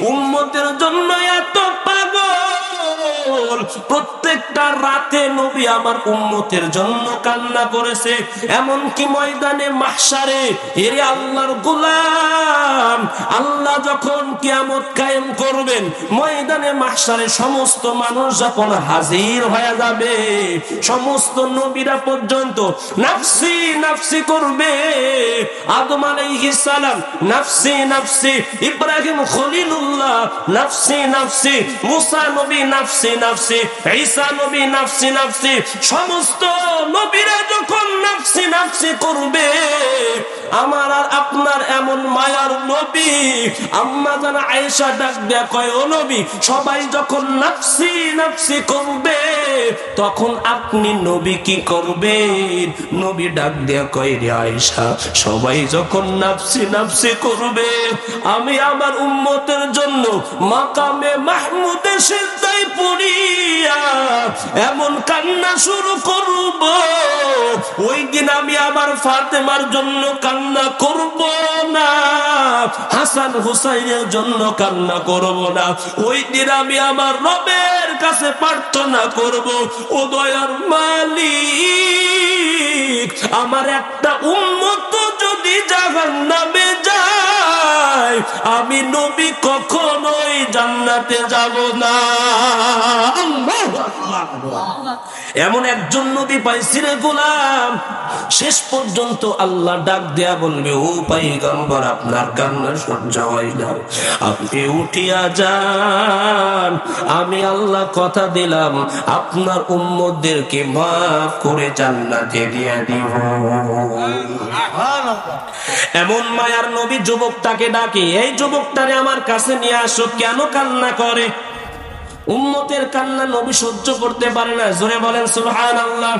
উম্মতের জন্য এত পাগল। প্রত্যেকটা রাতে নবী আমার উম্মতের জন্য কান্না করেছে। এমনকি ময়দানে মাহসারে এরে আল্লাহর গোলাম, আল্লাহ যখন কিয়ামত কায়েম করবেন, ময়দানে মাহসারে সমস্ত মানুষ যখন হাজির হয়ে যাবে, সমস্ত নবীরা পর্যন্ত নাফসি নাফসি করবে। আদম আলাইহিস সালাম, নাফসি নাফসি। ইব্রাহিম খলিলুল্লাহ, নাফসি নাফসি। মুসা নবী, নাফসি নাফসি। ঈসা নবী, নাফসি নাফসি, সমস্ত নবীরা যখন নাফসি নাফসি করবে, আমার আর আপনার এমন মায়ার নবী, আম্মা আয়েশা ডাক নবী, সবাই যখন নাফসি নাফসি করবে, তখন আপনি নবী কি করবেন? নবী ডাক দেয়া কয়, রে আয়েশা, সবাই যখন নাফসি নাফসি করবে, আমি আমার উম্মতের জন্য মাকামে মাহমুদে পড়িয়া এমন কান্না শুরু করব। ওই দিন আমি আমার ফাতেমার জন্য কান্না করব না। হাসান হুসাইনের জন্য কান্না করব না। ওই দিন আমি আমার রবের কাছে প্রার্থনা করব, ও দয়ার মালিক, আমার একটা উন্মত যদি জাহান নামে যায় আমি নবী কখনোই জান্নাতে যাব না। এমন একজন নবী পাইছি রে গোলাম। শেষ পর্যন্ত আল্লাহ ডাক দেয়া বলবে ও পাইগম্বর আপনার কান্না সহ্য হয় না। আপনি উঠিয়া যান। আমি আল্লাহ কথা দিলাম আপনার উম্মদেরকে মাফ করে জান্নাতে দিয়ে দিব। এমন মায়ার নবী যুবকটাকে ডাকে এই যুবকটারে আমার কাছে নিয়ে আসো কেন কান্না করে? উম্মতের কান্না নবী সহ্য করতে পারে না। জোরে বলেন, সুবহানাল্লাহ।